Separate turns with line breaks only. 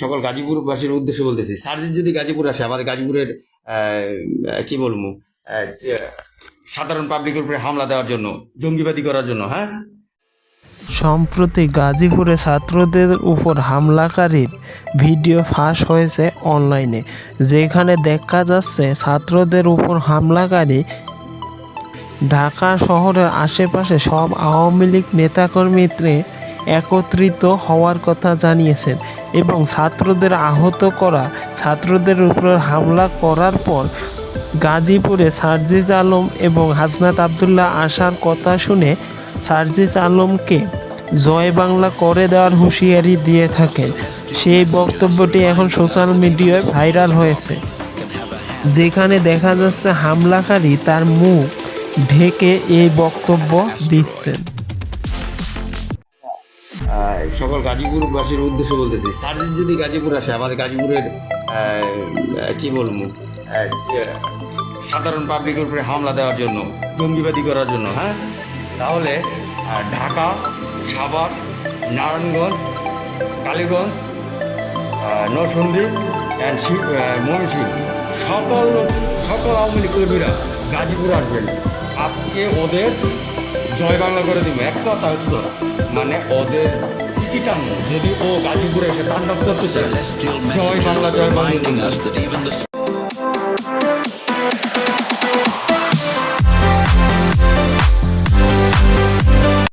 সকল গাজীপুরবাসীর উদ্দেশ্যে বলতেছি সার্জিস যদি গাজীপুর আসে, আমাদের গাজীপুরের কি বলব সাধারণ পাবলিকের উপরে হামলা দেওয়ার জন্য, জঙ্গিবাদী করার জন্য হ্যাঁ?
সম্প্রতি গাজীপুরে ছাত্রদের উপর হামলাকারীর ভিডিও ফাঁস হয়েছে অনলাইনে, যেখানে দেখা যাচ্ছে ছাত্রদের উপর হামলাকারী ঢাকা শহরের আশেপাশে সব আওয়ামী লীগ নেতাকর্মীতে একত্রিত হওয়ার কথা জানিয়েছেন এবং ছাত্রদের আহত করা, ছাত্রদের উপর হামলা করার পর গাজীপুরে সার্জিজ আলম এবং হাসনাত আবদুল্লাহ আসার কথা শুনে সার্জিজ আলমকে জয় বাংলা করে দেওয়ার হুঁশিয়ারি দিয়ে থাকেন। সেই বক্তব্যটি এখন সোশ্যাল মিডিয়ায় ভাইরাল হয়েছে। যেখানে দেখা যাচ্ছে, হামলাকারী তার মুখ ঢেকে এই বক্তব্য দিচ্ছেন।
সকল গাজীপুরবাসীর উদ্দেশ্যে বলতেছি সার্জিস যদি গাজীপুর আসে আমাদের গাজীপুরের কি বলব সাধারণ পাবলিকের উপরে হামলা দেওয়ার জন্য জঙ্গিবাদী করার জন্য হ্যাঁ? তাহলে ঢাকা সাভার নারায়ণগঞ্জ কালীগঞ্জ আহ, নরসিংদী অ্যান্ড ময়মনসিংহ সকল সকল আওয়ামী লীগ কর্মীরা গাজীপুর আসবেন। আজকে ওদের জয় বাংলা করে দিব। এক কথা উত্তর। মানে ওদের ইতিটাম্য যদি ও গাজীপুরে এসে তাণ্ডব করতে চায় জয় বাংলা জয় বাংলা।